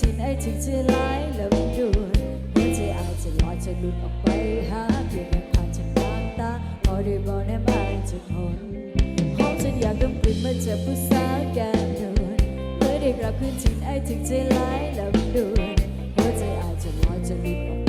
ถึงจะร้ายและมันดวนหัวใจอาจจะลอยจะหลุดออกไปหาเพียงแค่ผ่านจากบางตาพอได้บอกแนมอายจะทนหอมจนอยากดมกลิ่นมาจากผู้สาวแก้มนวลเมื่อได้กลับคืนถิ่นไอ้ถึงใจร้ายลำดวนหัวใจอาจจะลอยจะหลุดออก